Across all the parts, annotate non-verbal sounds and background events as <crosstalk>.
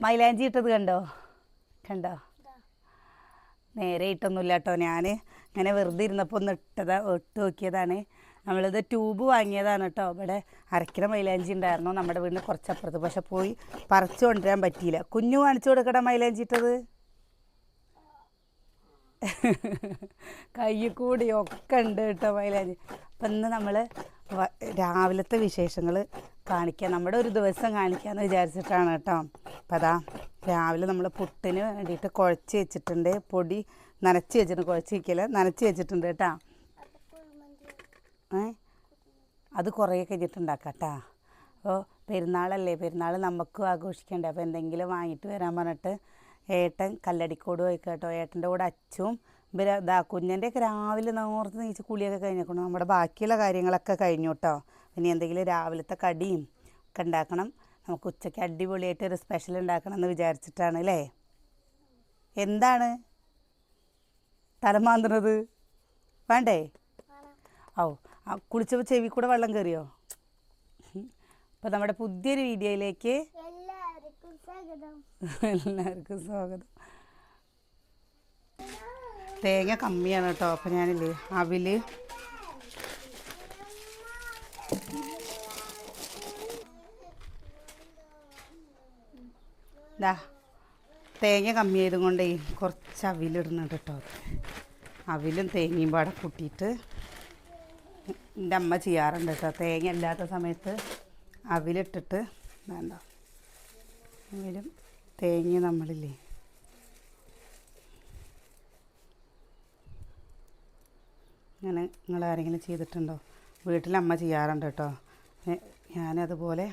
മൈലാഞ്ചി ഇട്ടത് കണ്ടോ? കണ്ടോ? നേരെ ഇട്ടൊന്നുമില്ല കേട്ടോ ഞാൻ ഇങ്ങനെ വെറുതെ ഇരുന്നപ്പോൾ ഒന്ന് ഇട്ടതാ ഇട്ട് നോക്കിയതാണ്. നമ്മളിത് ട്യൂബ് വാങ്ങിയതാണ് കേട്ടോ ഇവിടെ അരക്കിട മൈലാഞ്ചി ഉണ്ടായിരുന്നു. നമ്മുടെ വീടിന് കുറച്ചപ്പുറത്ത്. പക്ഷെ പോയി പറിച്ചു കൊണ്ടുവരാൻ പറ്റിയില്ല. കുഞ്ഞു കാണിച്ചു കൊടുക്കട മൈലാഞ്ചി ഇട്ടത്. കൈ കൂടി ഒക്കെ ഉണ്ട് കേട്ടോ മൈലാഞ്ചി. അപ്പം ഇന്ന് നമ്മൾ രാവിലത്തെ വിശേഷങ്ങൾ കാണിക്കാം. നമ്മുടെ ഒരു ദിവസം കാണിക്കാമെന്ന് വിചാരിച്ചിട്ടാണ് കേട്ടോ. അപ്പം അതാ രാവിലെ നമ്മൾ പുട്ടിന് വേണ്ടിയിട്ട് കുഴച്ച് വെച്ചിട്ടുണ്ട്. പൊടി നനച്ച് വെച്ചിട്ടുണ്ട്. കുഴച്ച് വയ്ക്കൽ നനച്ച് വെച്ചിട്ടുണ്ട് കേട്ടോ. ഏ? അത് കുറേ കഴിഞ്ഞിട്ടുണ്ടാക്കാം അപ്പോൾ പെരുന്നാളല്ലേ? പെരുന്നാൾ നമുക്കും ആഘോഷിക്കണ്ടേ. അപ്പോൾ എന്തെങ്കിലും വാങ്ങിയിട്ട് വരാൻ പറഞ്ഞിട്ട് ഏട്ടൻ കല്ലടിക്കോട് പോയി കേട്ടോ. ഏട്ടന്റെ കൂടെ അച്ചും ഇവർ കുഞ്ഞന്റെയൊക്കെ രാവിലെ നേർത്ത് നീച്ച് കുളിയൊക്കെ കഴിഞ്ഞേക്കണം നമ്മുടെ ബാക്കിയുള്ള കാര്യങ്ങളൊക്കെ കഴിഞ്ഞു കേട്ടോ. ഇനി എന്തെങ്കിലും രാവിലത്തെ കടിയും ഒക്കെ ഉണ്ടാക്കണം. നമുക്ക് ഉച്ചയ്ക്ക് അടിപൊളിയായിട്ട് ഒരു സ്പെഷ്യൽ ഉണ്ടാക്കണം എന്ന് വിചാരിച്ചിട്ടാണ് അല്ലേ? എന്താണ്? തലമാന്തുന്നത് വേണ്ടേ? ഓ ആ കുളിച്ചപ്പോൾ ചെവി കൂടെ വെള്ളം കയറിയോ അപ്പോൾ നമ്മുടെ പുതിയൊരു വീഡിയോയിലേക്ക് എല്ലാവർക്കും സ്വാഗതം. തേങ്ങ കമ്മിയാണ് കേട്ടോ. അപ്പം ഞാനില്ലേ അവിൽ ദാ തേങ്ങ കമ്മിയായത് കൊണ്ടേ കുറച്ച് അവിലിടുന്നുണ്ട് കേട്ടോ അവിലും തേങ്ങയും പാടെ കൂട്ടിയിട്ട് എന്റെ അമ്മ ചെയ്യാറുണ്ട് കേട്ടോ. തേങ്ങ ഇല്ലാത്ത സമയത്ത് അവിലിട്ടിട്ട് വേണ്ട? അവിലും തേങ്ങ നമ്മളില്ലേ? അങ്ങനെ നിങ്ങൾ ആരെങ്കിലും ചെയ്തിട്ടുണ്ടോ? വീട്ടിൽ അമ്മ ചെയ്യാറുണ്ട് കേട്ടോ. ഞാനതുപോലെ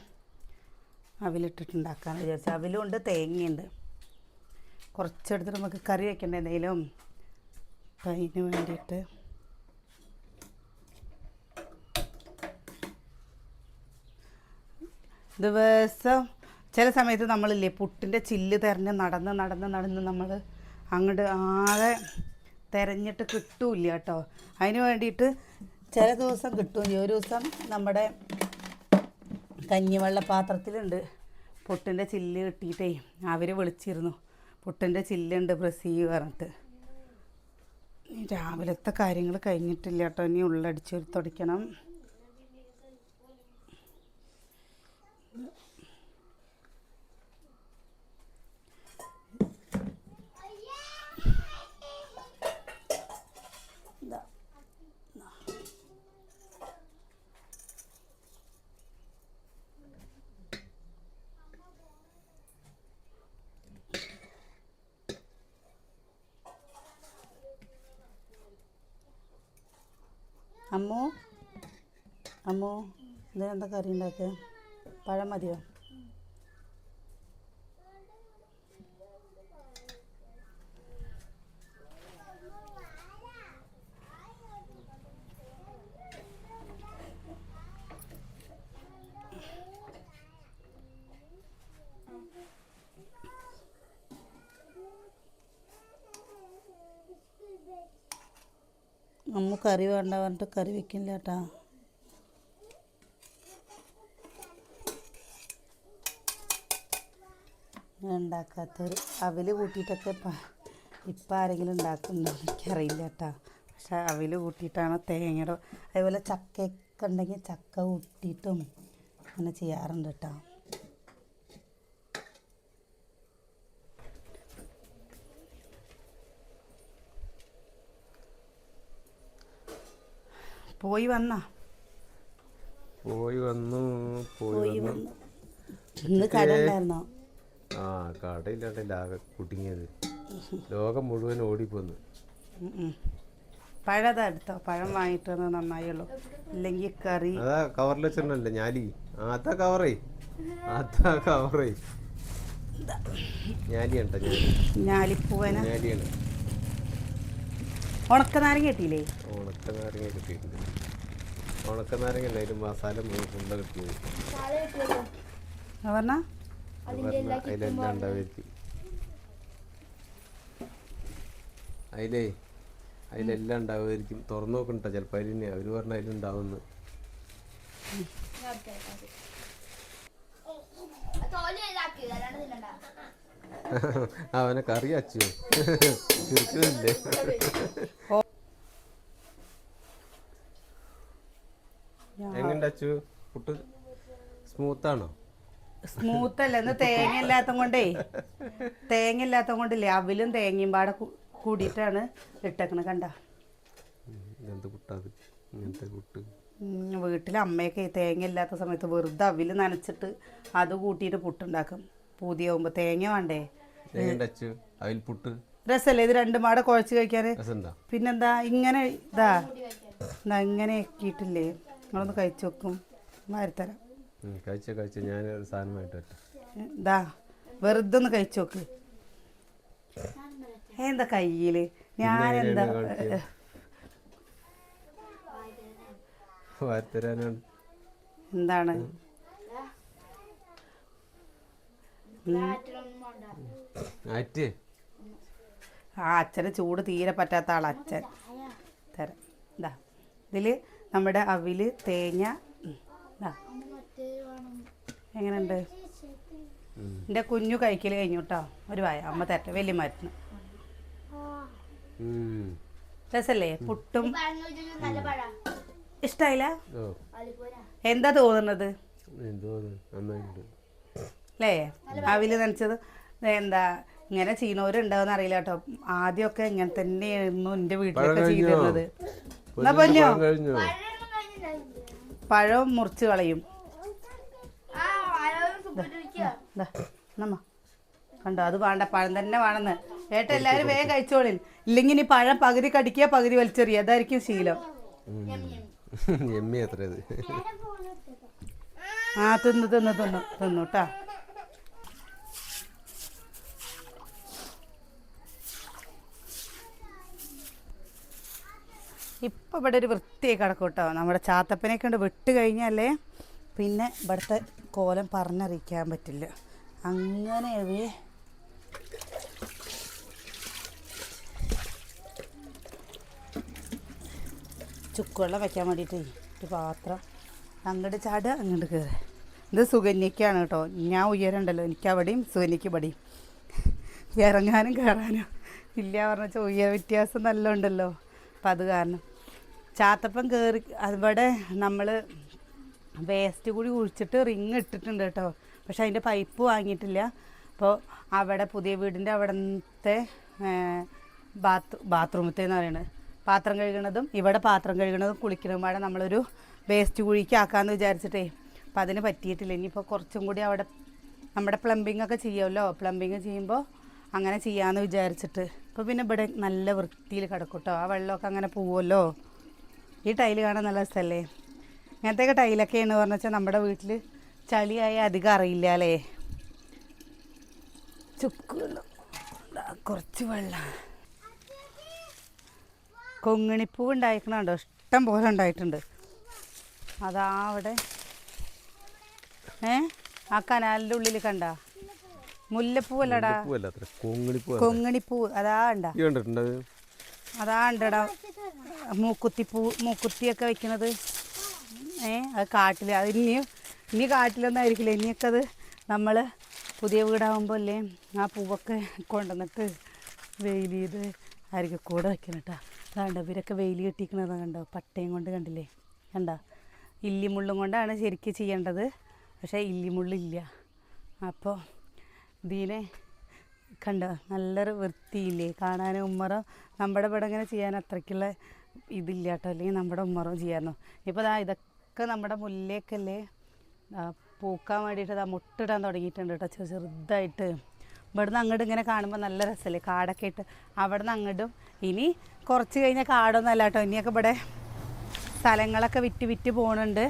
അവിലിട്ടിട്ടുണ്ടാക്കാന്ന് വിചാരിച്ചു. അവിലുണ്ട് തേങ്ങയുണ്ട്. കുറച്ചെടുത്തിട്ട് നമുക്ക് കറി വെക്കണ്ട എന്തെങ്കിലും അപ്പം അതിന് വേണ്ടിയിട്ട് ദിവസം ചില സമയത്ത് നമ്മളില്ലേ പുട്ടിന്റെ ചില്ല് തിരഞ്ഞ് നടന്ന് നടന്ന് നടന്ന് നമ്മൾ അങ്ങോട്ട് ആകെ തിരഞ്ഞിട്ട് കിട്ടൂല കേട്ടോ. അതിന് വേണ്ടിയിട്ട് ചില ദിവസം കിട്ടും. ഒരു ദിവസം നമ്മുടെ കഞ്ഞിവെള്ള പാത്രത്തിലുണ്ട് പുട്ടിന്റെ ചില്ല് കിട്ടിയിട്ടേ അവർ വിളിച്ചിരുന്നു. പുട്ടിന്റെ ചില്ലുണ്ട് ബ്രസീ പറഞ്ഞിട്ട്. രാവിലത്തെ കാര്യങ്ങൾ കഴിഞ്ഞിട്ടില്ല കേട്ടോ. ഇനി ഉള്ളടിച്ച് തുടയ്ക്കണം ഇതാ അമ്മു അമ്മു ഇതിനെന്താ കറി ഉണ്ടാക്കുക പഴം മതിയോ? അമ്മ കറി വേണ്ട പറഞ്ഞിട്ട് കറി വെക്കില്ല കേട്ടാ. ഉണ്ടാക്കാത്തൊരു അവൽ കൂട്ടിയിട്ടൊക്കെ ഇപ്പം ഇപ്പം ആരെങ്കിലും ഉണ്ടാക്കുന്നുണ്ടോ എനിക്കറിയില്ല കേട്ടോ. പക്ഷെ അവൽ കൂട്ടിയിട്ടാണ് തേങ്ങയുടെ അതേപോലെ ചക്കയൊക്കെ ഉണ്ടെങ്കിൽ ചക്ക കൂട്ടിയിട്ടും അങ്ങനെ ചെയ്യാറുണ്ട് കേട്ടോ. പോയി വന്നാ? പോയി വന്നു പോയി വന്നു. വന്നു. ഇന്ന് കട ഉണ്ടായിരുന്നോ? ആ കടയില്ലാണ്ടില്ല ആകെ കുടുങ്ങിയത്. ലോകം മുഴുവൻ ഓടിപ്പോന്നു. ഉം. പഴം അതാ എടുത്തോ? പഴം വാങ്ങിയിട്ട് വന്നത് നന്നായുള്ളൂ ഇല്ലെങ്കിൽ കറി. അതാ കവറിൽ വെച്ചിട്ടുണ്ടല്ലേ ഞാലി. അതാ കവറേ. അതാ കവറേ. ഞാലിയാണ് ഞാലിപ്പൂവന? ഞാലിയാണ്. ഉണക്കനാരങ്ങ കിട്ടിയില്ലേ? ഉണക്ക നാരങ്ങ കിട്ടിയിട്ടുണ്ട്. ഉണക്ക നാരങ്ങ അല്ല അതിന് മസാല ഫുള്ള കിട്ടിയത്. പറഞ്ഞ. അതിലെല്ലാം ഉണ്ടാവരുത് അതിലേ അതിലെല്ലാം ഉണ്ടാവുമായിരിക്കും. തുറന്നു നോക്കണ്ട ചിലപ്പോ അതിന് അവർ പറഞ്ഞ അതിലുണ്ടാവുമെന്ന് <laughs> അവനെ കറി അച്ചു തീർക്കുന്നില്ലേ എങ്ങനെ അച്ചു? പുട്ട് സ്മൂത്താണോ? സ്മൂത്ത് അല്ല ഇന്ന് തേങ്ങ ഇല്ലാത്ത കൊണ്ടേ. തേങ്ങ ഇല്ലാത്ത കൊണ്ടില്ലേ. അവിലും തേങ്ങയും പാടെ കൂടിയിട്ടാണ് ഇട്ടേക്കണ കണ്ട. വീട്ടിൽ അമ്മയൊക്കെ തേങ്ങ ഇല്ലാത്ത സമയത്ത് വെറുതെ അവിൽ നനച്ചിട്ട് അത് കൂട്ടിയിട്ട് പുട്ടുണ്ടാക്കും. പൂതിയാവുമ്പോൾ തേങ്ങ വേണ്ടേ? പുട്ട്. രസല്ലേ ഇത് രണ്ടും പാടെ കുഴച്ച് കഴിക്കാൻ പിന്നെന്താ? ഇങ്ങനെ ഇതാ. ഇങ്ങനെ ആക്കിയിട്ടില്ലേ? നിങ്ങളൊന്ന് കഴിച്ചു വെക്കും മാരിത്തരാം. കഴിച്ച കഴിച്ച. ഞാൻ സാധനമായിട്ട് എന്താ വെറുതെ ഒന്ന് കഴിച്ചു നോക്ക്. എന്താ കയ്യിൽ? ഞാനെന്താ എന്താണ്? ആ അച്ഛന് ചൂട് തീരെ പറ്റാത്ത ആളാ അച്ഛൻ. തരാം. ഇതാ ഇതിൽ നമ്മുടെ അവിൽ തേങ്ങ എങ്ങനെയുണ്ട്? എന്റെ കുഞ്ഞു കഴിക്കൽ കഴിഞ്ഞു കേട്ടോ ഒരു വായ. അമ്മ തരട്ടെ. വലിയ മരുന്ന്. രസല്ലേ? പുട്ടും നല്ല പഴ. ഇഷ്ടായില്ല? ഓ. എന്താ തോന്നുന്നത്? അല്ലേ അവിൽ നനച്ചത് എന്താ? ഇങ്ങനെ ചെയ്യുന്നവരുണ്ടാവുന്ന അറിയില്ല കേട്ടോ ആദ്യമൊക്കെ ഇങ്ങനെ തന്നെയായിരുന്നു എന്റെ വീട്ടിലൊക്കെ? ചെയ്തിരുന്നത്. എന്നാ പൊന്നോ? പഴം മുറിച്ച് കളയും. സുഖിട്ടിരിക്കുക ദാ, നമ്മ കണ്ടോ അത് വേണ്ട പഴം തന്നെ വേണമെന്ന്. ഏട്ടാ എല്ലാവരും വേഗം കഴിച്ചോളിൻ. ഇല്ലെങ്കിൽ ഇനി പഴം പകുതി കടിക്കുക പകുതി വലിച്ചെറിയുക. അതായിരിക്കും ശീലം. ആ തിന്നു തിന്ന് തിന്നു തിന്നു കേട്ടാ ഇപ്പം ഇവിടെ ഒരു വൃത്തിയായി കിടക്കും കേട്ടോ നമ്മുടെ ചാത്തപ്പനെ കണ്ട് വിട്ട് കഴിഞ്ഞാലേ പിന്നെ ഇവിടുത്തെ കോലം പറഞ്ഞറിയിക്കാൻ പറ്റില്ല. അങ്ങനെ അവ ചുക്കുവെള്ളം വെക്കാൻ വേണ്ടിയിട്ട് ഒരു പാത്രം. അങ്ങോട്ട് ചാട് അങ്ങോട്ട് കയറുക ഇത് സുകന്യക്കാണ് കേട്ടോ. ഞാൻ ഉയരണ്ടല്ലോ. എനിക്ക് അവിടെയും സുകന്യക്ക് ഇവിടെയും. ഇറങ്ങാനും കയറാനും ഇല്ല പറഞ്ഞ ഉയര വ്യത്യാസം നല്ല ഉണ്ടല്ലോ അപ്പം അത് കാരണം. ചാത്തപ്പം കയറി അവിടെ നമ്മൾ വേസ്റ്റ് കൂടി കുഴിച്ചിട്ട് റിങ് ഇട്ടിട്ടുണ്ട് കേട്ടോ. പക്ഷെ അതിന്റെ പൈപ്പ് വാങ്ങിയിട്ടില്ല. അപ്പോൾ അവിടെ പുതിയ വീടിന്റെ അവിടുത്തെ ബാത്ത് ബാത്റൂമത്തെ എന്ന് പറയുന്നത് പാത്രം കഴുകണതും ഇവിടെ പാത്രം കഴുകണതും കുളിക്കണതും അവിടെ നമ്മളൊരു വേസ്റ്റ് കുഴിക്ക് ആക്കാമെന്ന് വിചാരിച്ചിട്ടേ. അപ്പോൾ അതിന് പറ്റിയിട്ടില്ല. ഇനിയിപ്പോൾ കുറച്ചും കൂടി അവിടെ നമ്മുടെ പ്ലംബിംഗ് ഒക്കെ ചെയ്യുമല്ലോ. പ്ലംബിങ് ചെയ്യുമ്പോൾ അങ്ങനെ ചെയ്യാമെന്ന് വിചാരിച്ചിട്ട്. ഇപ്പോൾ പിന്നെ ഇവിടെ നല്ല വൃത്തിയിൽ കിടക്കും കേട്ടോ. ആ വെള്ളമൊക്കെ അങ്ങനെ പോവുമല്ലോ. ഈ ടൈൽ കാണാൻ നല്ല രസമല്ലേ? ഇങ്ങനത്തെയൊക്കെ ടൈലൊക്കെയാണ് പറഞ്ഞു വെച്ചാൽ നമ്മുടെ വീട്ടിൽ ചളിയായ അധികം അറിയില്ല അല്ലേ ചുക്ക് വെള്ളം കുറച്ച് വെള്ളം. കൊങ്ങിണിപ്പൂ ഉണ്ടായിക്കണുണ്ടോ? ഇഷ്ടം പോലെ ഉണ്ടായിട്ടുണ്ട്. അതാ അവിടെ. ഏ? ആ കനാലിന്റെ ഉള്ളിൽ കണ്ട? മുല്ലപ്പൂവല്ലടാ കൊങ്ങിണിപ്പൂ. അതാ ഉണ്ടാ അത്? ഉണ്ടടാ മൂക്കുത്തി പൂ മൂക്കുത്തിയൊക്കെ വെക്കണത്. ഏ അത് കാട്ടിൽ അത് ഇനിയും ഇനി കാട്ടിലൊന്നും ആയിരിക്കില്ല ഇനിയൊക്കെ അത് നമ്മൾ പുതിയ വീടാകുമ്പോൾ അല്ലേ ആ പൂവൊക്കെ കൊണ്ടുവന്നിട്ട് വെയിൽ ചെയ്ത് ആയിരിക്കും കൂടെ വയ്ക്കണം കേട്ടോ അതാണ്ട് ഇവരൊക്കെ വെയിൽ കെട്ടിക്കണത് കണ്ടോ? പട്ടയും കൊണ്ട് കണ്ടില്ലേ? കണ്ടോ? ഇല്ലിമുള്ളും കൊണ്ടാണ് ശരിക്കും ചെയ്യേണ്ടത്. പക്ഷേ ഇല്ലിമുള്ളില്ല അപ്പോൾ ഇതിനെ കണ്ടോ? നല്ലൊരു വൃത്തിയില്ലേ? കാണാൻ ഉമ്മറം? നമ്മുടെ ഇവിടെ ഇങ്ങനെ ചെയ്യാൻ അത്രയ്ക്കുള്ള ഇതില്ല കേട്ടോ അല്ലെങ്കിൽ നമ്മുടെ ഉമ്മറം ചെയ്യാനോ? ഇപ്പോൾ ഇതാ ഇതൊക്കെ നമ്മുടെ മുല്ലേക്കല്ലേ പൂക്കാൻ വേണ്ടിയിട്ട് ദാ മുട്ടിടാൻ തുടങ്ങിയിട്ടുണ്ട് കേട്ടോ ചെറു- ചെറുതായിട്ട്. ഇവിടുന്ന് അങ്ങോട്ട് ഇങ്ങനെ കാണുമ്പോൾ നല്ല രസമല്ലേ കാടൊക്കെ ഇട്ട് അവിടെ നിന്ന് അങ്ങോട്ടും. ഇനി കുറച്ച് കഴിഞ്ഞാൽ കാടൊന്നും അല്ല കേട്ടോ ഇനിയൊക്കെ ഇവിടെ സ്ഥലങ്ങളൊക്കെ വിറ്റ് വിറ്റ് പോകുന്നുണ്ട്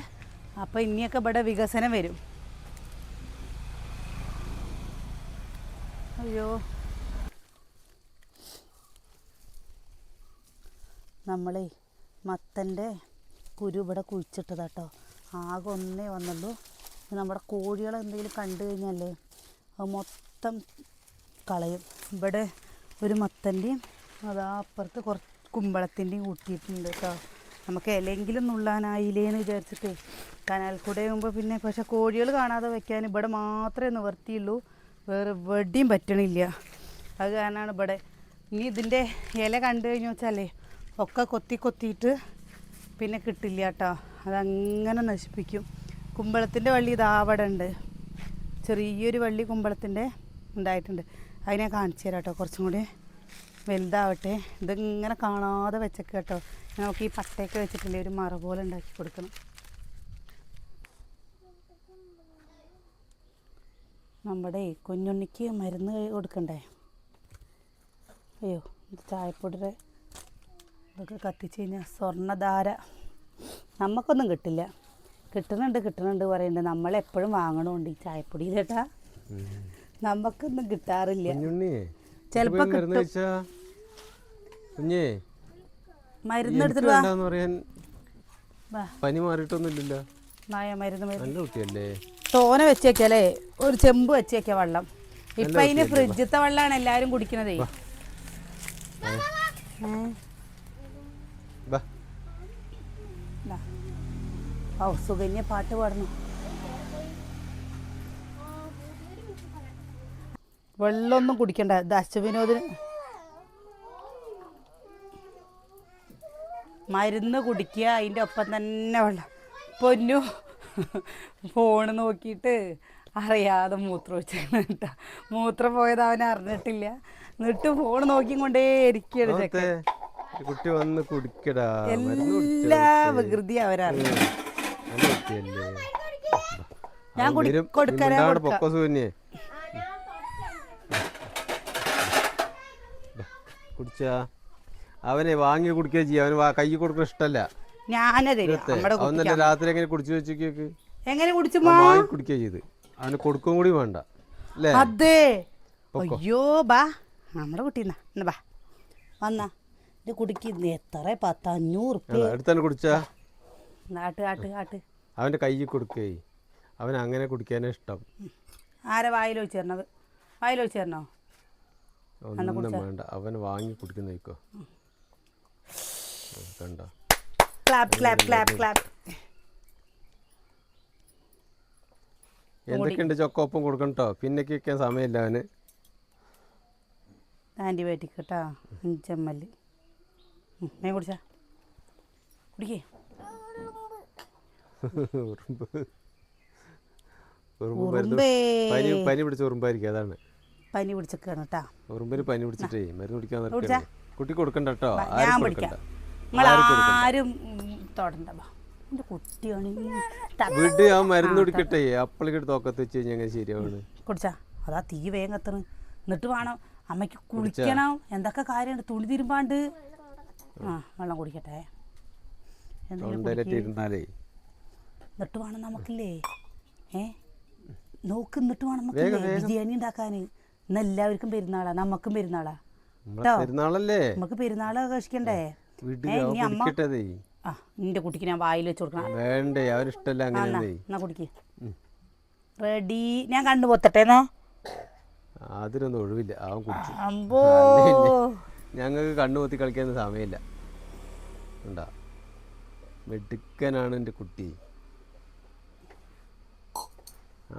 അപ്പോൾ ഇനിയൊക്കെ ഇവിടെ വികസനം വരും. അയ്യോ. നമ്മളേ മത്തന്റെ കുരു ഇവിടെ കുഴിച്ചിട്ടതാട്ടോ. ആകെ ഒന്നേ വന്നുള്ളൂ. നമ്മുടെ കോഴികൾ എന്തെങ്കിലും കണ്ടു കഴിഞ്ഞാലേ അത് മൊത്തം കളയും. ഇവിടെ ഒരു മത്തന്റെയും അതാ അപ്പുറത്ത് കുറച്ച് കുമ്പളത്തിന്റെയും കൂട്ടിയിട്ടുണ്ട് കേട്ടോ. നമുക്ക് ഇലയെങ്കിലും നുള്ളാനായില്ലേന്ന് വിചാരിച്ചിട്ട് കനാൽ കൂടെ ആകുമ്പോൾ പിന്നെ പക്ഷേ കോഴികൾ കാണാതെ വയ്ക്കാൻ ഇവിടെ മാത്രമേ നിവർത്തിയുള്ളൂ. വേറെ വെടിയും പറ്റണില്ല. അത് കാരണമാണ് ഇവിടെ ഇനി ഇതിന്റെ ഇല കണ്ടു കഴിഞ്ഞു വെച്ചാലേ ഒക്കെ കൊത്തി കൊത്തിയിട്ട് പിന്നെ കിട്ടില്ല കേട്ടോ അതങ്ങനെ നശിപ്പിക്കും. കുമ്പളത്തിന്റെ വള്ളി ഇതാ അവിടെ ഉണ്ട് ചെറിയൊരു വള്ളി കുമ്പളത്തിന്റെ ഉണ്ടായിട്ടുണ്ട്. അതിനെ കാണിച്ചു തരാം കേട്ടോ കുറച്ചും കൂടി വലുതാവട്ടെ. ഇതിങ്ങനെ കാണാതെ വെച്ചേക്ക് കേട്ടോ. നമുക്ക് ഈ പട്ടയൊക്കെ വെച്ചിട്ടില്ലേ? ഒരു മറ പോലെ ഉണ്ടാക്കി കൊടുക്കണം. നമ്മുടെ കുഞ്ഞുണ്ണിക്ക് മരുന്ന് കൊടുക്കണ്ടേ? അയ്യോ ചായപ്പൊടിയുടെ ഇതൊക്കെ കത്തിച്ച് കഴിഞ്ഞാൽ സ്വർണധാര. നമുക്കൊന്നും കിട്ടില്ല. കിട്ടുന്നുണ്ട് കിട്ടുന്നുണ്ട് പറയുന്നുണ്ട്. നമ്മളെപ്പോഴും വാങ്ങണമുണ്ട് ഈ ചായപ്പൊടി ചേട്ടാ. നമുക്കൊന്നും കിട്ടാറില്ല. ചിലപ്പോ കിട്ടും. കുഞ്ഞേ മരുന്ന് എടുത്തിട്ട് പനി തോന വെച്ചേക്കല്ലേ? ഒരു ചെമ്പ് വെച്ചേക്ക വെള്ളം. ഇപ്പൊ അതിന് ഫ്രിഡ്ജത്തെ വെള്ളമാണ് എല്ലാരും കുടിക്കണതേ. ഓ സുകന്യ പാട്ട് പാടുന്നു വെള്ളമൊന്നും കുടിക്കണ്ട. ദശവിനോദിന് മരുന്ന് കുടിക്കുക അതിന്റെ ഒപ്പം തന്നെ വെള്ളം. പൊന്നു. ഫോണ് നോക്കിയിട്ട് അറിയാതെ മൂത്രം വെച്ചാണ് കേട്ടോ. മൂത്രം പോയത് അവൻ അറിഞ്ഞിട്ടില്ല. എന്നിട്ട് ഫോൺ നോക്കി കൊണ്ടേ ഇരിക്കുകയാണ് കുട്ടി വന്ന് കുടിക്കടാ. എല്ലാ വികൃതി അവരറിഞ്ഞു. കുട്ടിയല്ലേ ഞാൻ അവൻ കുടി- വരും. നീ കൊടുക്കലാ മിണ്ടാണ്ട് കൊടുക്ക. പൊക്കോ സൂന്യെ കുടിച്ചാ? അവനെ വാങ്ങി കുടിക്കുകയും ചെയ്യാം. അവന് കൈ കൊടുക്കുന്ന ഇഷ്ടല്ല. അവൻ രാത്രി എങ്ങനെ കുടിച്ചു വെച്ചേക്ക് എങ്ങനെ കുടിച്ചുമാ വാങ്ങി കുടിക്കുക ചെയ്ത്. അവന് കൊടുക്കും കൂടി വേണ്ട. അല്ലേ? അതെ. അയ്യോ ബാ. നമ്മുടെ കുട്ടി എന്നാ ബാ. വന്നാ. ഇത് കുടിക്കുന്ന എത്ര? പത്ത് അഞ്ഞൂറ് ഉറുപ്പ്യ അടുത്തന്നെ കുടിച്ചാ. ആട്ട് ആട്ട് ആട്ട് അവന്റെ കയ്യിൽ കൊടുക്കേ. അവൻ അങ്ങനെ കുടിക്കാനേ ഇഷ്ടം. ആരെ വായിൽ വെച്ച് തരണത്? വായിൽ വെച്ച് തരണോ? ഒന്നും വേണ്ട. അവൻ വാങ്ങി കുടിക്കുന്നേക്കോ കണ്ട? Clap clap clap clap. എന്തൊക്കെയുണ്ട് ചൊക്കൊപ്പം കൊടുക്കണം കേട്ടോ പിന്നെ കേൾക്കാൻ സമയമില്ല അവന്. ആന്റിബയോട്ടിക് കേട്ടോ. അഞ്ചമ്മൽ. കുടിച്ചാ? കുടിക്കേ. ഉറുമ്പ്. ഉറുമ്പ് പനി പനി പിടിച്ച ഉറുമ്പായിരിക്കും അതാണ്. പനി പിടിച്ചേക്കാണ് കേട്ടാ ഉറുമ്പിന് പനി പിടിച്ചിട്ടേ മരുന്ന് കുടിക്കാൻ? കുട്ടി കൊടുക്കണ്ട കേട്ടോ ഞാൻ ആരും പിടിക്കാം നിങ്ങൾ ആരും തൊടണ്ട എന്റെ കുട്ടിയാണ് വീട്ടിൽ ആ മരുന്ന് കുടിക്കട്ടെ. അപ്പളിക്കിട്ട് തോക്കത്ത് വെച്ച് കഴിഞ്ഞാൽ ശരിയാവാണ്. കുടിച്ചാ? അതാ തീ വേഗം കത്തണ്. എന്നിട്ട് വേണം അമ്മയ്ക്ക് കുളിക്കണം. എന്തൊക്കെ കാര്യമുണ്ട് തുണി തിരുമ്പാണ്ട്. ആ വെള്ളം കുടിക്കട്ടെ. എന്തെങ്കിലും ഇരുന്നാലേ. എന്നിട്ട് വേണം നമുക്കില്ലേ? ഏ? നോക്ക് എന്നിട്ട് വേണം നമുക്ക്. ബിരിയാണി ഉണ്ടാക്കാന്. ഇന്ന് എല്ലാവർക്കും പെരുന്നാളാ. നമുക്കും പെരുന്നാളാ. പെരുന്നാളല്ലേ? നമുക്ക് പെരുന്നാൾ ആഘോഷിക്കണ്ടേ? ഇനി അമ്മ ആ നിന്റെ കുട്ടിക്ക് ഞാൻ വായിൽ വെച്ച് കൊടുക്കണം. വേണ്ടേ അവരിഷ്ടല്ല ആ, എന്നാ അങ്ങനെയാണേ എന്നാ കുടിക്ക്. റെഡി. ഞാൻ കണ്ണു പൊത്തട്ടേന്നോ അതിനൊന്നും ഒഴിവില്ല. അവൻ കുടിച്ചു. അമ്പോ. ഞങ്ങൾക്ക് കണ്ണു പൊത്തി കളിക്കാൻ സമയമില്ല. ഉണ്ടാ മെടുക്കനാണ് എന്റെ കുട്ടി.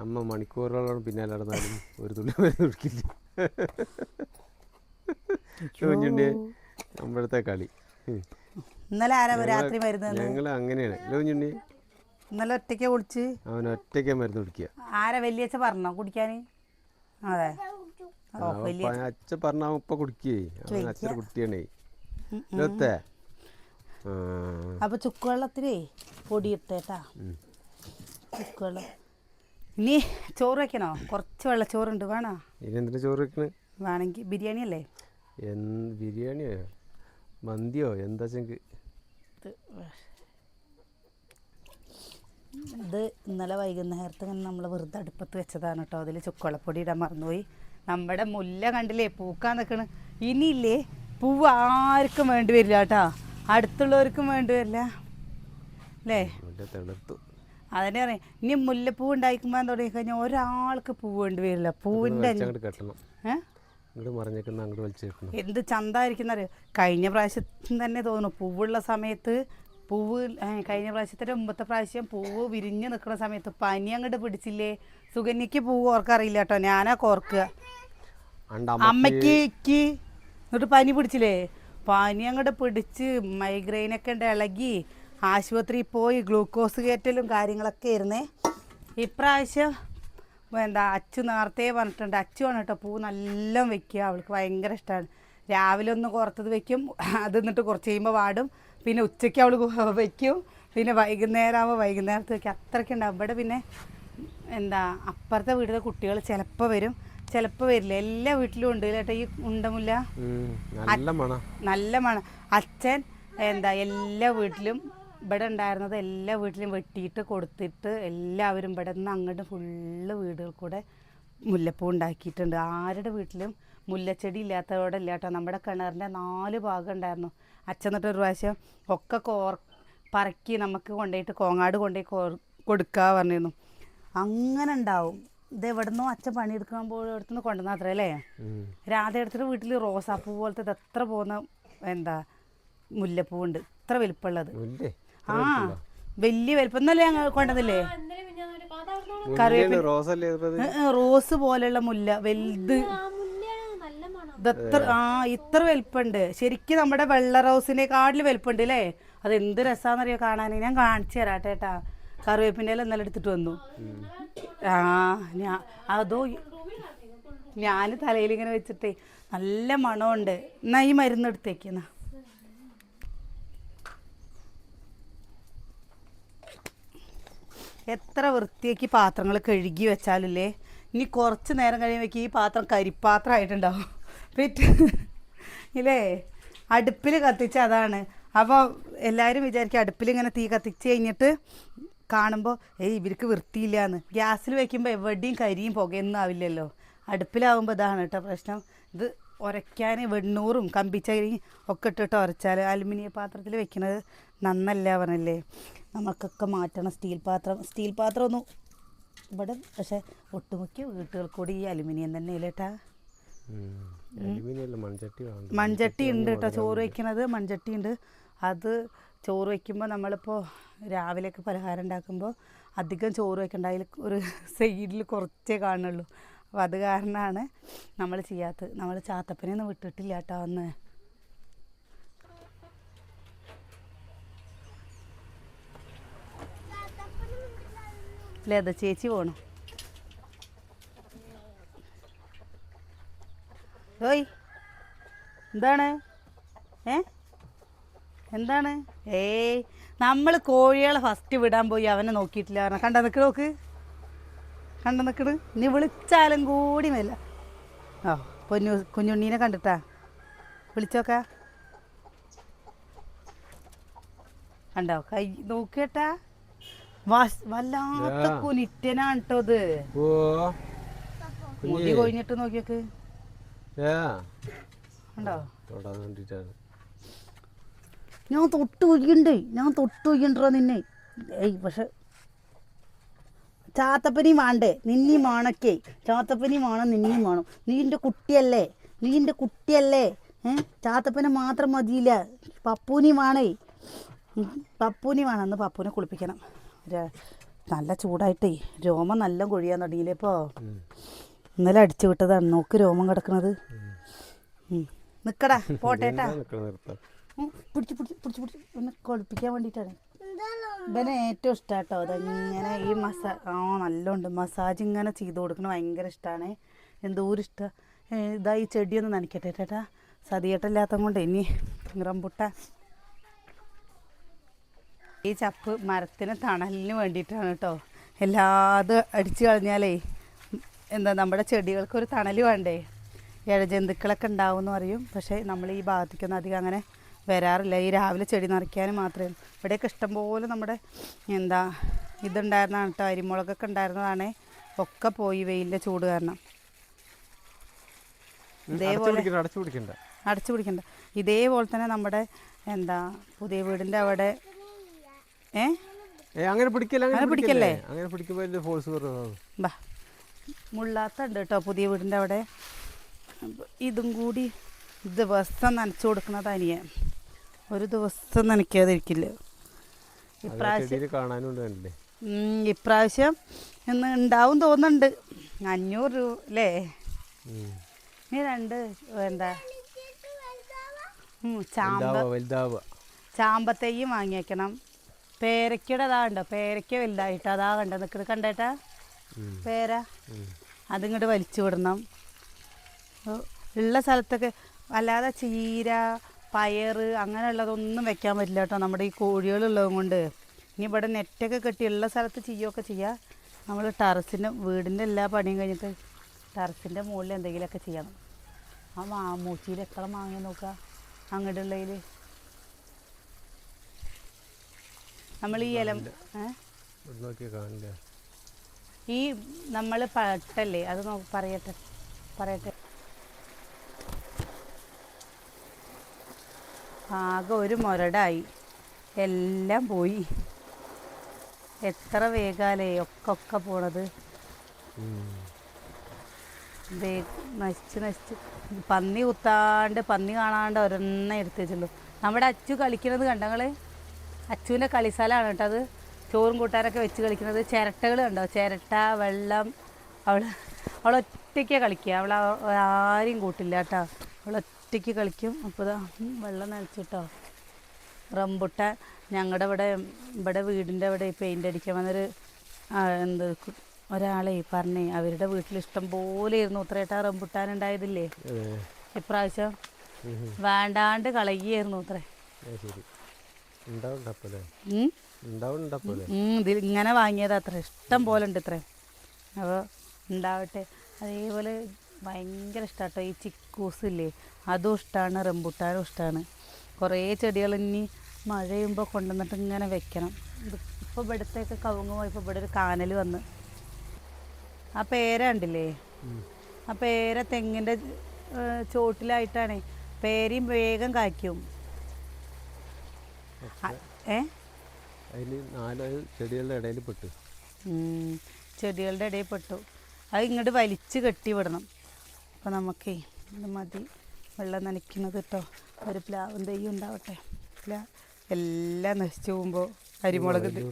അമ്മ മണിക്കൂറുകളോട് പിന്നാലെ നടന്നാലും ഒരു തുള്ളി മരുന്ന് കുടിക്കില്ല. കുഞ്ഞുണ്ണിയെ നമ്മളത്തെ കളി. ഇന്നലെ ആരാ രാത്രി മരുന്ന് ഞങ്ങൾ അങ്ങനെയാണ്. കുഞ്ഞുണ്ണി. ഇന്നലെ ഒറ്റയ്ക്ക് കുടിച്ച്? അവൻ ഒറ്റയ്ക്ക് മരുന്ന് കുടിക്കുക. ആരാ വലിയച്ഛ പറഞ്ഞോ കുടിക്കാൻ അതെ. ഓ വലിയ അച്ഛ പറഞ്ഞ ഉപ്പ കുടിക്കേ. അവൻ അച്ഛൻ കുട്ടിയാണേ ഇല്ലത്തെ ആ. അപ്പൊ ചുക്കുവെള്ളത്തിലേ പൊടിയിട്ടേട്ടാ. ചുക്കുവെള്ളം. ഇനി ചോറ് വെക്കണോ? കുറച്ച് വെള്ളച്ചോറുണ്ട് വേണോ? ഇനി എന്തിനാ ചോറ് വെക്കണേ? വേണമെങ്കിൽ ബിരിയാണി അല്ലേ? എൻ ബിരിയാണിയോ? മന്തിയോ? എന്താ ചെങ്ക്? ഇത് ഇന്നലെ വൈകുന്നേരത്ത് ഇങ്ങനെ നമ്മൾ വെറുതെ അടുപ്പത്ത് വെച്ചതാണ് കേട്ടോ. അതിൽ ചുക്കുളപ്പൊടി ഇടാൻ മറന്നുപോയി. നമ്മുടെ മുല്ല കണ്ടില്ലേ? പൂക്കാൻ നിൽക്കണ് ഇനിയില്ലേ പൂവ് ആർക്കും വേണ്ടി വരില്ല കേട്ടോ. അടുത്തുള്ളവർക്കും വേണ്ടി വരില്ല. അല്ലേ? അതന്നെ പറയാം. ഇനി മുല്ലപ്പൂ ഉണ്ടായിക്കുമ്പോൾ തുടങ്ങി കഴിഞ്ഞാൽ ഒരാൾക്ക് പൂവ് വേണ്ടി വരില്ല. പൂവിന്റെ എന്ത് ചന്തായിരിക്കുന്നറിയോ കഴിഞ്ഞ പ്രാവശ്യം തന്നെ തോന്നുന്നു പൂവുള്ള സമയത്ത് പൂവ് കഴിഞ്ഞ പ്രാവശ്യത്തെ മുമ്പത്തെ പ്രാവശ്യം പൂവ് വിരിഞ്ഞ് നിൽക്കുന്ന സമയത്ത് പനി അങ്ങോട്ട് പിടിച്ചില്ലേ? സുകന്യക്ക് പൂവ് ഓർക്കറിയില്ല കേട്ടോ. ഞാനാ കോർക്കുക അമ്മയ്ക്ക് എന്നിട്ട് പനി പിടിച്ചില്ലേ? പനി അങ്ങോട്ട് പിടിച്ച് മൈഗ്രെയിനൊക്കെ ഉണ്ട് ഇളകി ആശുപത്രിയിൽ പോയി ഗ്ലൂക്കോസ് കയറ്റലും കാര്യങ്ങളൊക്കെ ഇരുന്നേ ഇപ്രാവശ്യം എന്താ അച്ചു നേരത്തെ പറഞ്ഞിട്ടുണ്ട്. അച്ചുവാണ് കേട്ടോ പൂ നല്ല വെക്കുക. അവൾക്ക് ഭയങ്കര ഇഷ്ടമാണ് രാവിലെ ഒന്ന് കുറത്തത് വെക്കും. അത് എന്നിട്ട് കുറച്ച് കഴിയുമ്പോൾ വാടും. പിന്നെ ഉച്ചയ്ക്ക് അവൾ വയ്ക്കും പിന്നെ വൈകുന്നേരം ആകുമ്പോൾ വൈകുന്നേരത്ത് വയ്ക്കും അത്രയ്ക്ക് ഉണ്ടാവും. ഇവിടെ പിന്നെ എന്താ അപ്പുറത്തെ വീട്ടിലെ കുട്ടികൾ ചിലപ്പോൾ വരും. ചിലപ്പോൾ വരില്ല. എല്ലാ വീട്ടിലും ഉണ്ട് കേട്ടോ ഈ ഉണ്ടമുല്ല? നല്ല മണ. നല്ല മണം. അച്ഛൻ എന്താ എല്ലാ വീട്ടിലും ഇവിടെ ഉണ്ടായിരുന്നത് എല്ലാ വീട്ടിലും വെട്ടിയിട്ട് കൊടുത്തിട്ട് എല്ലാവരും ഇവിടെ നിന്ന് അങ്ങോട്ട് ഫുള്ള് വീടുകൾ കൂടെ മുല്ലപ്പൂ ഉണ്ടാക്കിയിട്ടുണ്ട്. ആരുടെ വീട്ടിലും മുല്ലച്ചെടി ഇല്ലാത്തവരോടെ ഇല്ല കേട്ടോ. നമ്മുടെ കിണറിന്റെ നാല് ഭാഗം ഉണ്ടായിരുന്നു. അച്ഛൻ എന്നിട്ട് ഒരു പ്രാവശ്യം ഒക്കെ കോർ പറക്കി നമുക്ക് കൊണ്ടുപോയിട്ട് കോങ്ങാട് കൊണ്ടുപോയി കോർ കൊടുക്കുക പറഞ്ഞിരുന്നു. അങ്ങനെ ഉണ്ടാവും. ഇത് എവിടുന്നോ അച്ഛൻ പണിയെടുക്കാൻ എടുത്തുനിന്ന് കൊണ്ടുവന്ന അത്ര അല്ലേ? രാധ എടുത്തിട്ട് വീട്ടിൽ റോസാപ്പൂ പോലത്തെ ഇത് എത്ര പോകുന്ന എന്താ മുല്ലപ്പൂ ഉണ്ട്. ഇത്ര വലിപ്പമുള്ളത്. ആ വലിയ വലിപ്പം എന്നല്ലേ ഞങ്ങൾ കൊണ്ടതില്ലേ കറിവേപ്പില. റോസ് പോലെയുള്ള മുല്ല വലുത്. മുല്ലയാണ് നല്ല മണം. ഇതത്ര ആ ഇത്ര വലിപ്പുണ്ട്. ശരിക്കും നമ്മുടെ വെള്ള റോസിനെക്കാട്ടിൽ വലിപ്പുണ്ട് അല്ലേ അത് എന്ത് രസാന്നറിയോ കാണാൻ ഞാൻ കാണിച്ചു തരാം ചേട്ടാ കറിവേപ്പിന്റെ ഇല ഇന്നലെ എടുത്തിട്ട് വന്നു. ആ ഞാ അതോ ഞാൻ തലയിൽ ഇങ്ങനെ വെച്ചിട്ടേ നല്ല മണമുണ്ട് എന്നാ ഈ മരുന്ന് എടുത്തേക്കുന്ന എത്ര വൃത്തിയാക്കി പാത്രങ്ങൾ കഴുകി വെച്ചാലില്ലേ? ഇനി കുറച്ച് നേരം കഴിയുമ്പോൾ ഈ പാത്രം കരിപ്പാത്രമായിട്ടുണ്ടാവും. പിറ്റ് ഇല്ലേ? അടുപ്പിൽ കത്തിച്ച അതാണ്. അപ്പോൾ എല്ലാവരും വിചാരിക്കും അടുപ്പിൽ ഇങ്ങനെ തീ കത്തിച്ച് കഴിഞ്ഞിട്ട് കാണുമ്പോൾ ഏയ് ഇവർക്ക് വൃത്തിയില്ല എന്ന് ഗ്യാസിൽ വെക്കുമ്പോൾ എവിടെയും കരിയും പുകയൊന്നും ആവില്ലല്ലോ. അടുപ്പിലാവുമ്പോൾ ഇതാണ് കേട്ടോ പ്രശ്നം. ഇത് ഉരയ്ക്കാൻ വെണ്ണൂറും കമ്പിച്ചരി ഒക്കെ ഇട്ടിട്ട് ഉരച്ചാൽ അലുമിനിയം പാത്രത്തിൽ വെക്കുന്നത് നന്നല്ല പറഞ്ഞല്ലേ? നമുക്കൊക്കെ മാറ്റണം സ്റ്റീൽ പാത്രം. സ്റ്റീൽ പാത്രം ഒന്നും ഇവിടെ പക്ഷേ ഒട്ടുമിക്ക വീട്ടുകൾക്കൂടി ഈ അലുമിനിയം തന്നെ ഇല്ലേട്ടാ മൺചട്ടി ഉണ്ട് കേട്ടോ ചോറ് വയ്ക്കുന്നത് മൺചട്ടി ഉണ്ട്. അത് ചോറ് വയ്ക്കുമ്പോൾ നമ്മളിപ്പോൾ രാവിലെയൊക്കെ പലഹാരം ഉണ്ടാക്കുമ്പോൾ അധികം ചോറ് വയ്ക്കണ്ട അതിൽ ഒരു <laughs> സൈഡിൽ കുറച്ചേ കാണുള്ളൂ. അപ്പോൾ അത് കാരണമാണ് നമ്മൾ ചെയ്യാത്തത്. നമ്മൾ ചാത്തപ്പനെയൊന്നും വിട്ടിട്ടില്ല കേട്ടോ അന്ന്. ലത ചേച്ചി പോണു. ഓയ് എന്താണ്? ഏ? എന്താണ്? ഏയ് നമ്മൾ കോഴികളെ ഫസ്റ്റ് വിടാൻ പോയി അവനെ നോക്കിയിട്ടില്ല കണ്ട നിൽക്ക് നോക്ക്. കണ്ട നിൽക്കണ് നീ വിളിച്ചാലും കൂടി മേല. ആ പൊന്നു കുഞ്ഞുണ്ണീനെ കണ്ടിട്ടാ. വിളിച്ചോക്കാ. കണ്ടോ? കൈ നോക്കിയട്ടാ. വല്ലാത്ത. കുനിറ്റനാണ് കേട്ടോ ഇത്. ഓ. മുടി കൊഴിഞ്ഞിട്ട് നോക്കിയോക്ക്. ഞാൻ തൊട്ട് ഒയ്യണ്ടേ ഞാൻ തൊട്ട് ഒയ്യണ്ടോ നിന്നെ. ഏയ് പക്ഷെ ചാത്തപ്പനി വേണ്ടേ? നിന്നി മാണക്കേ ചാത്തപ്പനി വേണം നിന്നി വേണം. നീ എന്റെ കുട്ടിയല്ലേ? നീ എന്റെ കുട്ടിയല്ലേ? ഏ? ചാത്തപ്പനെ മാത്രം മതിയില്ല. പപ്പൂനി വേണേ. പപ്പൂനി വേണം. എന്ന് പപ്പൂനെ കുളിപ്പിക്കണം. നല്ല ചൂടായിട്ടേ. രോമം നല്ല കൊഴിയാൻ തുടങ്ങിയില്ലേ ഇപ്പോൾ ഇന്നലെ അടിച്ചു വിട്ടതാണ്. നോക്ക് രോമം കിടക്കണത്. നിക്കടാ പോട്ടേട്ടാ പിടിച്ച് പിടിച്ച് പിടിച്ച് പിടിച്ച്. ഒന്ന് കുളിപ്പിക്കാൻ വേണ്ടിയിട്ടാണ്. ഇവനെ ഏറ്റവും ഇഷ്ടാട്ടോ. അതങ്ങനെ ഈ മസാ ആ നല്ലോണ്ട് മസാജ് ഇങ്ങനെ ചെയ്ത് കൊടുക്കണ ഭയങ്കര ഇഷ്ടമാണ് എന്തോരം ഇഷ്ടം. ഇതാ ഈ ചെടിയൊന്ന് നനയ്ക്കട്ടെ ചേട്ടാ. സതിയേട്ടല്ലാത്ത കൊണ്ട് ഇനി റംബുട്ട. ഈ ചപ്പ് മരത്തിന് തണലിന് വേണ്ടിയിട്ടാണ് കേട്ടോ. എല്ലാതും അടിച്ചു കളഞ്ഞാലേ എന്താ നമ്മുടെ ചെടികൾക്കൊരു തണൽ വേണ്ടേ? ഇഴജന്തുക്കളൊക്കെ ഉണ്ടാവും എന്ന് പറയും. പക്ഷേ നമ്മൾ ഈ ഭാഗത്തേക്കൊന്നും അധികം അങ്ങനെ വരാറില്ല. ഈ രാവിലെ ചെടി നിറയ്ക്കാനും മാത്രമേ ഇവിടെയൊക്കെ ഇഷ്ടംപോലെ നമ്മുടെ എന്താ ഇതുണ്ടായിരുന്നതാണ് കേട്ടോ. അരിമുളകൊക്കെ ഉണ്ടായിരുന്നതാണ്. ഒക്കെ പോയി വെയിലിന്റെ ചൂട് കാരണം. അടച്ചു ഇതേപോലെ പിടിക്കണ്ട അടച്ചു പിടിക്കണ്ട. അടച്ചു പിടിക്കണ്ട. ഇതേപോലെ തന്നെ നമ്മുടെ എന്താ പുതിയ വീടിന്റെ അവിടെ ഏ? അങ്ങനെ പിടിക്കല്ല അങ്ങനെ പിടിക്കല്ലേ? അങ്ങനെ പിടിക്കുമ്പോൾ ഫോഴ്സ് ബാ. കേട്ടോ പുതിയ വീടിന്റെ അവിടെ. ഇതും കൂടി ദിവസം നനച്ചു കൊടുക്കണ തനിയെ. ഒരു ദിവസം നനയ്ക്കാതിരിക്കില്ല. ഇപ്രാവശ്യം ഇപ്രാവശ്യം ഇന്ന് ഉണ്ടാവും തോന്നുന്നുണ്ട് അഞ്ഞൂറ് രൂപ അല്ലേ നീ ഇനി രണ്ട് എന്താ? ചാമ്പ ചാമ്പത്തേയും വാങ്ങി വെക്കണം പേരയ്ക്കയുടെ അതാ കണ്ടോ? പേരയ്ക്ക വലുതായിട്ട്? അതാ കണ്ടോ? നിൽക്കുന്നത് കണ്ടേട്ടാ? പേര. അതിങ്ങോട്ട് വലിച്ചു വിടണം. ഉള്ള സ്ഥലത്തൊക്കെ അല്ലാതെ ചീര പയറ് അങ്ങനെയുള്ളതൊന്നും വെക്കാൻ പറ്റില്ല കേട്ടോ. നമ്മുടെ ഈ കോഴികളുള്ളതും കൊണ്ട്. ഇനി ഇവിടെ നെറ്റൊക്കെ കെട്ടിയുള്ള സ്ഥലത്ത് ചെയ്യുകയൊക്കെ ചെയ്യാം. നമ്മൾ ടെറസിന്റെ വീടിന്റെ എല്ലാ പണിയും കഴിഞ്ഞിട്ട് ടെറസിന്റെ മുകളിൽ എന്തെങ്കിലുമൊക്കെ ചെയ്യണം. ആ മാ മൂച്ചിയിൽ എത്ര മാങ്ങി നോക്കുക? അങ്ങോട്ടുള്ളതിൽ നമ്മൾ ഈ ഇല ഈ നമ്മൾ പട്ടല്ലേ? അത് നോക്ക് പറയട്ടെ. പറയട്ടെ. ആകെ ഒരു മുരടായി. എല്ലാം പോയി. എത്ര വേഗാലേ ഒക്കെ ഒക്കെ പോണത് നശിച്ച് നശിച്ച്. പന്നി കുത്താണ്ട് പന്നി കാണാണ്ട് ഒരെണ്ണം എടുത്ത് വെച്ചുള്ളൂ നമ്മുടെ അച്ചു കളിക്കുന്നത് കണ്ടങ്ങൾ അച്ചുവിന്റെ കളിസ്ഥലമാണ് കേട്ടോ അത്. ചോറും കൂട്ടാനൊക്കെ വെച്ച് കളിക്കുന്നത് ചിരട്ടകൾ കണ്ടോ? ചിരട്ട വെള്ളം അവൾ അവളൊറ്റയ്ക്കാണ് കളിക്കുക. അവൾ ആരെയും കൂട്ടില്ല കേട്ടോ. അവൾ ഒറ്റയ്ക്ക് കളിക്കും. അപ്പോൾ ഇതാ വെള്ളം നനച്ചിട്ടോ. റംബുട്ടാൻ ഞങ്ങളുടെ ഇവിടെ ഇവിടെ വീടിന്റെ അവിടെ പെയിന്റ് അടിക്കാൻ വന്നൊരു എന്ത് ഒരാളെ പറഞ്ഞേ അവരുടെ വീട്ടിൽ ഇഷ്ടം പോലെ ഇരുന്നു ഉത്രേട്ടാ റംബുട്ടാൻ ഉണ്ടായതില്ലേ? ഇപ്രാവശ്യം. വേണ്ടാണ്ട് കളയുകയായിരുന്നു ഉത്രേ. ഇതിൽ ഇങ്ങനെ വാങ്ങിയതാ അത്ര. ഇഷ്ടം പോലെ ഉണ്ട് ഇത്രേ. അപ്പോൾ ഉണ്ടാവട്ടെ. അതേപോലെ ഭയങ്കര ഇഷ്ടാട്ടോ. ഈ ചിക്കൂസ് ഇല്ലേ അതും ഇഷ്ടമാണ് റംബുട്ടാനും ഇഷ്ടമാണ് കുറേ ചെടികൾ ഇനി മഴ ചെയ്യുമ്പോൾ കൊണ്ടുവന്നിട്ട് ഇങ്ങനെ വെക്കണം. ഇത് ഇപ്പോൾ ഇവിടത്തേക്ക് കവുങ്ങ് പോയപ്പോൾ ഇവിടെ ഒരു കാനൽ വന്ന്. ആ പേര കണ്ടില്ലേ? ആ പേര തെങ്ങിന്റെ ചോട്ടിലായിട്ടാണ്. പേരയും വേഗം കായ്ക്കും. ഏ? നാല് ചെടികളുടെ ഇടയിൽ പെട്ടു. ചെടികളുടെ ഇടയിൽ പെട്ടു. അത് ഇങ്ങോട്ട് വലിച്ചു കെട്ടി വിടണം. അപ്പോൾ നമുക്കേ ഇത് മതി. വെള്ളം നനയ്ക്കുന്നത് കേട്ടോ ഒരു പ്ലാവും തെയ്യം ഉണ്ടാവട്ടെ. പ്ലാ എല്ലാം നശിച്ചു പോകുമ്പോൾ അരിമുളക് അതിന്റെ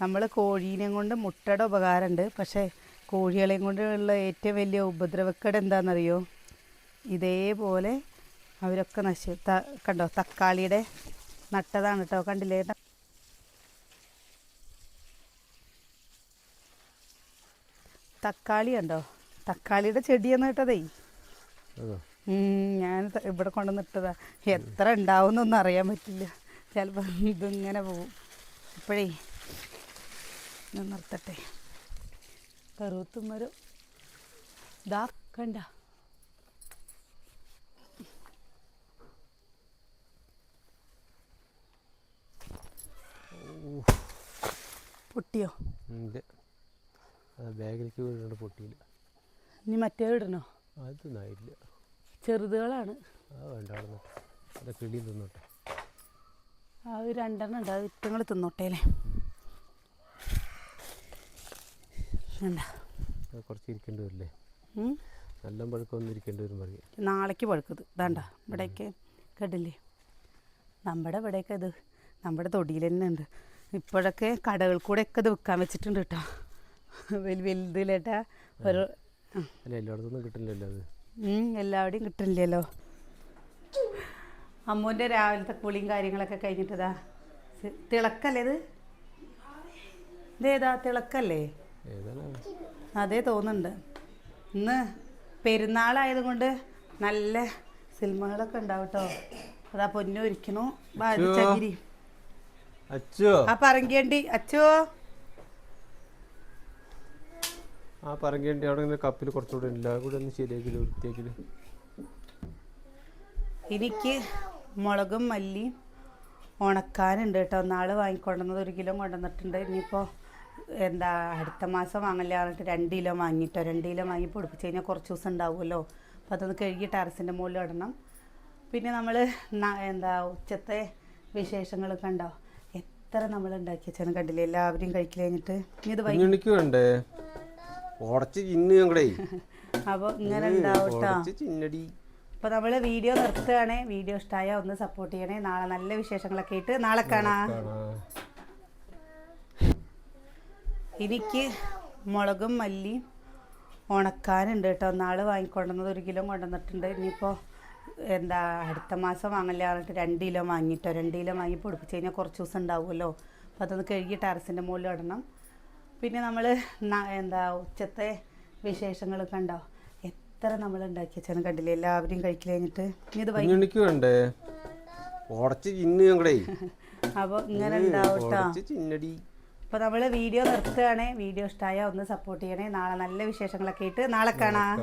നമ്മൾ കോഴീനെ കൊണ്ട് മുട്ടയുടെ ഉപകാരമുണ്ട് പക്ഷേ കോഴികളെയും കൊണ്ടുള്ള ഏറ്റവും വലിയ ഉപദ്രവക്കേട് എന്താണെന്നറിയോ ഇതേപോലെ അവരൊക്കെ നശി ത കണ്ടോ? തക്കാളിയുടെ നട്ടതാണ് കേട്ടോ കണ്ടില്ലേ? തക്കാളി ഉണ്ടോ തക്കാളിയുടെ ചെടിയെന്ന് കേട്ടതേ. ഞാൻ ഇവിടെ കൊണ്ടുവന്നിട്ടതാ. എത്ര ഉണ്ടാവുന്നൊന്നും അറിയാൻ പറ്റില്ല. ചിലപ്പോൾ ഇതിങ്ങനെ പോവും. ഇപ്പോഴേ നിർത്തട്ടെ. കറുത്തുമ്മരു ഇതാ കണ്ട. പൊട്ടിയോ? ബാഗിലേക്ക് വീടുണ്ട് പൊട്ടിയില്ല. ഇനി മറ്റേ ഇടണോ? അത് നായില്ല ചെറുതുകളാണ്. ആ വേണ്ട അവിടെ കിടി അത് കിളി തിന്നോട്ടെ. ആ ഒരു രണ്ടെണ്ണം ഉണ്ട്. അത് ഇറ്റങ്ങൾ വേണ്ട. അത് കുറച്ച് ഇരിക്കേണ്ടി വരില്ലേ? നല്ല നല്ല പഴുക്കൊന്നും ഇരിക്കേണ്ടി വരും പറയും. നാളേക്ക് പഴുക്കത്. ഇതാണ്ട ഇവിടേക്ക് കേട്ടില്ലേ നമ്മുടെ ഇവിടെയൊക്കെ ഇത് നമ്മുടെ തൊടിയിൽ തന്നെ ഉണ്ട്. ഇപ്പോഴൊക്കെ കടകൾ കൂടെ ഒക്കെ ഇത് വിൽക്കാൻ വെച്ചിട്ടുണ്ട് കേട്ടോ. വലുതിലേട്ടാ. ഒരു കിട്ടില്ലല്ലോ അത്. എല്ലാവിടെയും കിട്ടില്ലല്ലോ. അമ്മൂന്റെ രാവിലത്തെ കുളിയും കാര്യങ്ങളൊക്കെ കഴിഞ്ഞിട്ടതാ. തിളക്കല്ലേ ഇത്? ഇതേതാ തിളക്കല്ലേ? അതേ തോന്നുന്നുണ്ട്. ഇന്ന് പെരുന്നാളായത് കൊണ്ട് നല്ല സിനിമകളൊക്കെ ഉണ്ടാവും കേട്ടോ അതാ പൊന്നു ഇരിക്കണു അച്ചോ. അച്ചോ. ആ പറങ്കേണ്ടി. അച്ചോ. ആ പറങ്കേണ്ടി അവിടെ ഇങ്ങനെ കപ്പിൽ കുറച്ചുകൂടെ ഉണ്ട്. അത് കൂടെ ഒന്ന് ശരിയാക്കില്ല വൃത്തിയാക്കില്ല എനിക്ക് മുളകും മല്ലിയും ഉണക്കാനുണ്ട് കേട്ടോ. നാളെ വാങ്ങിക്കൊണ്ടുവന്നത് ഒരു കിലോ കൊണ്ടുവന്നിട്ടുണ്ട്. ഇനിയിപ്പോൾ എന്താ അടുത്ത മാസം വാങ്ങില്ല പറഞ്ഞിട്ട് രണ്ട് കിലോ വാങ്ങിയിട്ടോ രണ്ട് കിലോ വാങ്ങി പൊടിപ്പിച്ച് കഴിഞ്ഞാൽ കുറച്ച് ദിവസം ഉണ്ടാവുമല്ലോ. അപ്പോൾ അതൊന്ന് കഴുകി ടെറസിന്റെ മുകളിൽ ഇടണം. പിന്നെ നമ്മൾ എന്താ ഉച്ചത്തെ വിശേഷങ്ങൾ കണ്ടോ? എത്ര നമ്മൾ ഉണ്ടാക്കി വെച്ചാൽ കണ്ടില്ലേ? എല്ലാവരും കഴിക്കൽ കഴിഞ്ഞിട്ട്. ഇനി ഇത് വൈകി കുഞ്ഞുണ്ണിക്ക് വേണ്ടേ? ഉടച്ച് ചിന്നു ഞങ്ങളേ. അപ്പോൾ ഇങ്ങനെ ഉണ്ടാവും കേട്ടോ ഉടച്ച് ചിന്നടി. അപ്പോൾ നമ്മൾ വീഡിയോ നിർത്തുകയാണേ. വീഡിയോ ഇഷ്ടമായ ഒന്ന് സപ്പോർട്ട് ചെയ്യണേ. നാളെ നല്ല വിശേഷങ്ങളൊക്കെ ആയിട്ട് നാളെ കാണാം. എനിക്ക് മുളകും മല്ലിയും ഉണക്കാനുണ്ട് കേട്ടോ നാളെ വാങ്ങിക്കൊണ്ടുവന്നത് ഒരു കിലോ കൊണ്ടുവന്നിട്ടുണ്ട്. ഇനിയിപ്പോൾ എന്താ അടുത്ത മാസം വാങ്ങല്ലേ പറഞ്ഞിട്ട് രണ്ട് കിലോ വാങ്ങിയിട്ടോ രണ്ട് കിലോ വാങ്ങി പൊടിപ്പിച്ച് കഴിഞ്ഞാൽ കുറച്ച് ദിവസം ഉണ്ടാവുമല്ലോ. അപ്പോൾ അതൊന്ന് കഴുകി ടെറസിന്റെ മുകളിൽ ഇടണം. പിന്നെ നമ്മൾ എന്താ ഉച്ചത്തെ വിശേഷങ്ങൾ കണ്ടോ എത്ര നമ്മൾ ഉണ്ടാക്കി വെച്ചാൽ കണ്ടില്ലേ? എല്ലാവരും കഴിക്കൽ കഴിഞ്ഞിട്ട് ഇനി ഇത് <laughs> അപ്പോൾ ഇങ്ങനെ ഉണ്ടാവും കേട്ടോ അപ്പോൾ നമ്മൾ വീഡിയോ നിർത്തുകയാണേ. വീഡിയോ ഇഷ്ടമായ ഒന്ന് സപ്പോർട്ട് ചെയ്യണേ. നാളെ നല്ല വിശേഷങ്ങളൊക്കെ ആയിട്ട് നാളെ കാണാം.